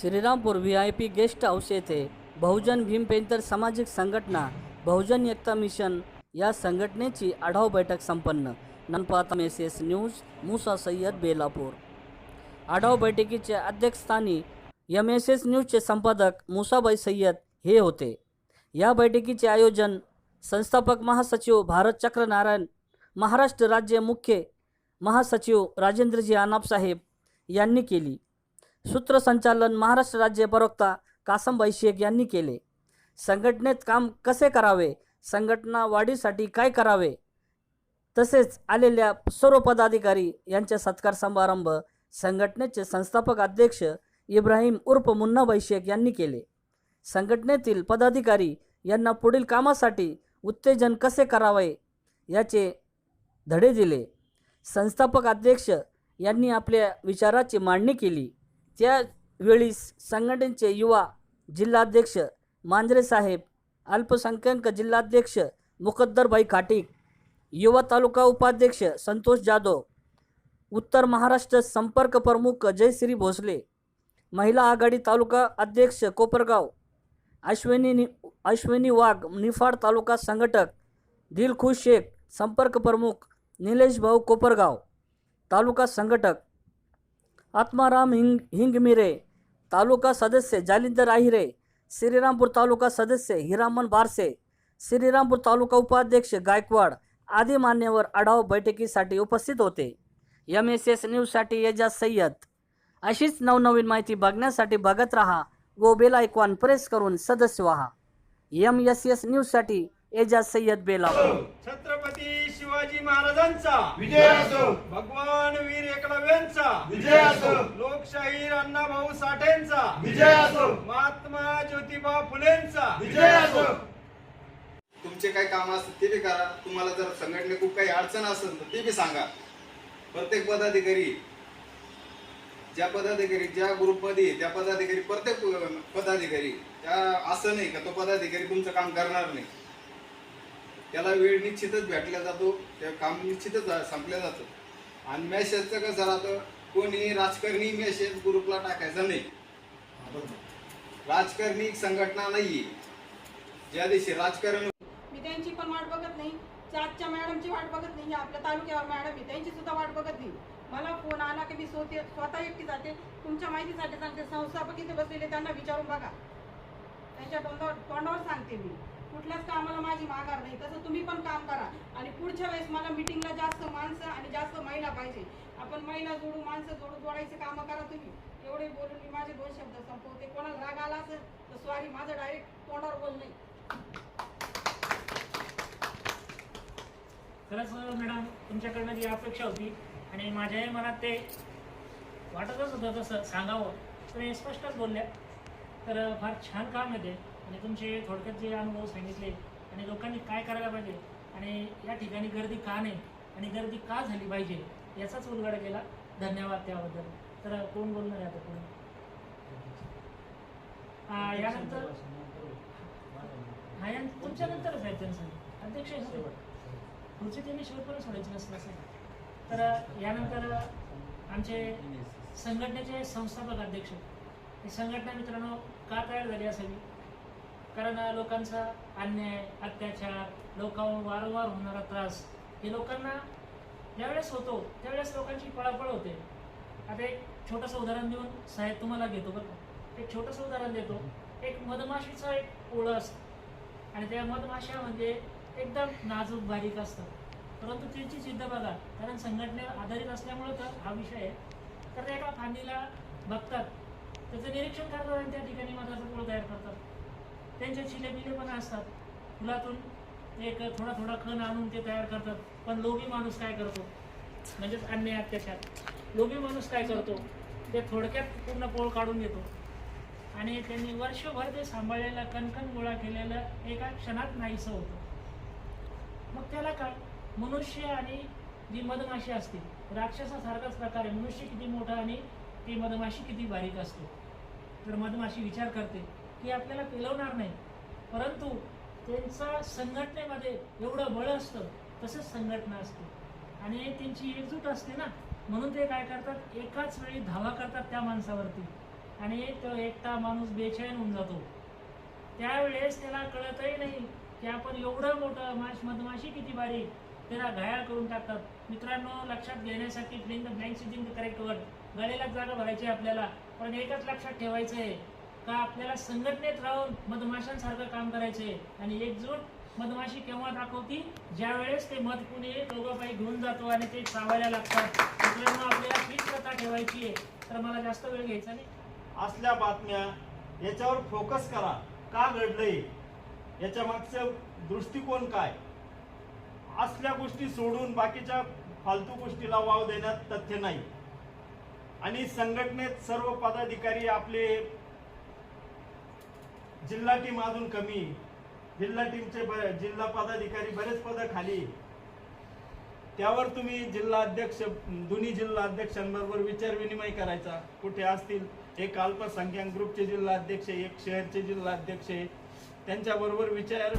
Shrirampur V I P guest house येथे बहुजन भीमपेंतर सामाजिक संघटना बहुजन एकता मिशन या संघटनेची आढावा बैठक संपन्न. ननपाता S S news Musa Sayyad Belapur. आढावा बैठकीच्या अध्यक्षस्थानी एम एस एस न्यूजचे संपादक मुसाबाई सय्यद हे होते. या बैठकीचे आयोजन संस्थापक महासचिव भारत चक्र नारायण महाराष्ट्र राज्य मुख्य महासचिव राजेंद्रजी आनापसाहेब यांनी केली. सूत्रसंचालन महाराष्ट्र राज्य प्रवक्ता कासमबाई शेख यांनी केले. संघटनेत काम कसे करावे? संघटना वाढीसाठी काय करावे? तसेच आलेल्या सर्व पदाधिकारी यांचे सत्कार समारंभ संघटनेचे संस्थापक अध्यक्ष इब्राहिम उर्फ मुन्नाबाई शेख यांनी केले. संघटनेतील पदाधिकारी यांना पुढील कामासाठी उत्तेजन कसे करावे याचे धडे दिले. संस्थापक अध्यक्ष यांनी आपल्या विचाराची मांडणी केली. त्यावेळी संघटनेचे युवा जिल्हाध्यक्ष मांजरे साहेब अल्पसंख्याक जिल्हाध्यक्ष मुकद्दरभाई खाटीक युवा तालुका उपाध्यक्ष संतोष जाधव उत्तर महाराष्ट्र संपर्क प्रमुख जयश्री भोसले महिला आघाडी तालुका अध्यक्ष कोपरगाव अश्विनी नि अश्विनी वाघ निफाड तालुका संघटक दिलखुश शेख संपर्क प्रमुख निलेश भाऊ कोपरगाव तालुका संघटक आत्माराम हिंग हिंगमिरे तालुका सदस्य जालिंदर आहिरे. श्रीरामपूर तालुका सदस्य हिरामन बारसे. श्रीरामपूर तालुका उपाध्यक्ष गायकवाड आदी मान्यवर आढावा बैठकीसाठी उपस्थित होते. एम एस एस न्यूजसाठी एजाज सय्यद. अशीच नवनवीन माहिती बघण्यासाठी बघत राहा व बेल आयकॉन प्रेस करून सदस्य व्हा. एम एस एस न्यूजसाठी एजाज सय्यद बेला छत्रपती शिवाजी महाराजांचा. विजय असो. भगवान वीर एकलव्यांचा. विजय असो. लोकशाहीर अण्णाभाऊ साठेंचा. विजय असो. महात्मा ज्योतिबा फुलेंचा. विजय असो. तुमचे काही काम असतील ते बी करा. तुम्हाला जर संघटनेत खूप काही अडचण असेल तर ते बी सांगा. प्रत्येक पदाधिकारी ज्या पदाधिकारी ज्या ग्रुपमध्ये त्या पदाधिकारी प्रत्येक पदाधिकारी त्या असं नाही का तो पदाधिकारी तुमचं काम करणार नाही. त्याला वेळ निश्चितच भेटला जातो त्या काम निश्चितच संपल्या जातं. आणि मेसेजचं कसं राहतं कोणी राजकारणी मेसेज ग्रुपला टाकायचा नाही. राजकारणी संघटना नाही ज्या दिवशी राजकारण मी त्यांची पण वाट बघत नाही. आजच्या मॅडमची वाट बघत नाही. आपल्या तालुक्यावर मॅडम आहे त्यांची सुद्धा वाट बघत नाही. मला फोन आला की मी स्वतः स्वतः एकटी जाते. तुमच्या माहितीसाठी सांगते संस्थापक इथे बसलेले त्यांना विचारून बघा. त्यांच्या तोंडावर तोंडावर सांगते मी. कुठल्याच कामाला माझी माघार नाही. तसं तुम्ही पण काम करा. आणि पुढच्या वेळेस मला मिटिंगला जास्त माणसं आणि जास्त महिला पाहिजे. आपण महिला जोडू माणसं जोडू जोडायचे कामं करा तुम्ही. एवढे बोलून मी माझे दोन शब्द संपवते. कोणाला राग आला असेल तर सॉरी माझं डायरेक्ट तोंडावर बोल नाही. खरंच मॅडम तुमच्याकडनं जी अपेक्षा होती आणि माझ्याही मनात ते वाटतच होतं तसं सांगावं. तर हे स्पष्टच बोलल्या. तर फार छान काम येते आणि तुमचे थोडक्यात जे अनुभव सांगितले आणि लोकांनी काय करायला पाहिजे आणि या ठिकाणी गर्दी का नाही आणि गर्दी का झाली पाहिजे याचाच उलगडा केला. धन्यवाद त्याबद्दल. तर कोण बोलणार आहे आता कोण यानंतर हा या तुमच्यानंतरच आहे त्यांचं. अध्यक्ष पुढचे त्यांनी शेवटपर्यंत सोडायचे नसतं असं तर यानंतर आमचे संघटनेचे संस्थापक अध्यक्ष ही संघटना मित्रांनो का तयार झाली असावी? कारण लोकांचा अन्याय अत्याचार लोकांवर वारंवार होणारा त्रास हे लोकांना ज्यावेळेस होतो त्यावेळेस लोकांची पळापळ होते. आता एक छोटंसं उदाहरण देऊन साहेब तुम्हाला घेतो बरं एक छोटंसं उदाहरण देतो. एक मधमाशीचं एक पोळं असतं. आणि त्या मधमाशा म्हणजे एकदम नाजूक बारीक असतं. परंतु त्यांची जिद्द बघा. कारण संघटनेवर आधारित असल्यामुळं तर हा विषय आहे. तर ते एका फांदीला बघतात. त्याचं निरीक्षण करतात आणि त्या ठिकाणी मधाचं पोळ तयार करतात. त्यांच्या चिलेबिले पण असतात. फुलातून एक थोडा थोडा खण आणून ते तयार करतात. पण लोभी माणूस काय करतो? म्हणजेच अन्याय अत्याचार. लोभी माणूस काय करतो? ते थोडक्यात पूर्ण पोळ काढून घेतो. आणि त्यांनी वर्षभर ते सांभाळलेलं कणकण गोळा केलेलं एका क्षणात नाहीसं होतं. मग त्याला काय? मनुष्य आणि जी मधमाशी असते राक्षसासारखाच प्रकार आहे. मनुष्य किती मोठा आणि ती मधमाशी किती बारीक असते. तर मधमाशी विचार करते की आपल्याला पिलवणार नाही. परंतु त्यांचा संघटनेमध्ये एवढं बळ असतं तसंच संघटना असते. आणि त्यांची एकजूट असते ना म्हणून ते काय करतात? एकाच वेळी धावा करतात त्या माणसावरती. आणि तो एकटा माणूस बेचैन होऊन जातो. त्यावेळेस त्याला कळतही नाही की आपण एवढं मोठं माश मधमाशी किती बारीक त्याला घायाळ करून टाकतात. मित्रांनो लक्षात घेण्यासाठी blink the blank sitting the correct word गळेला जागा भरायची आहे आपल्याला. पण एकच लक्षात ठेवायचं आहे का आपल्याला संघटनेत राहून मधमाशांसारखं काम करायचंय. आणि एकजूट मधमाशी केव्हा दाखवती? ज्या वेळेस ते मध कुणी दोघंपाई घेऊन जातो आणि ते चावायला लागतात. मित्रांनो आपल्याला तीच प्रथा ठेवायची आहे. तर मला जास्त वेळ घ्यायचा नाही. असल्या बातम्या याच्यावर फोकस करा. का घडलंय? याच्या मागचं दृष्टिकोन काय? असल्या गोष्टी सोडून बाकीच्या फालतू गोष्टीला वाव देण्यात तथ्य नाही. आणि संघटनेत सर्व पदाधिकारी आपले जिल्हा टीम अजून कमी. जिल्हा टीमचे जिल्हा पदाधिकारी बरेच पद खाली. त्यावर तुम्ही जिल्हा अध्यक्ष दोन्ही जिल्हा अध्यक्षांबरोबर विचार विनिमय करायचा. कुठे असतील? एक अल्पसंख्याक ग्रुपचे जिल्हा अध्यक्ष एक शहरचे जिल्हा अध्यक्ष. त्यांच्याबरोबर विचार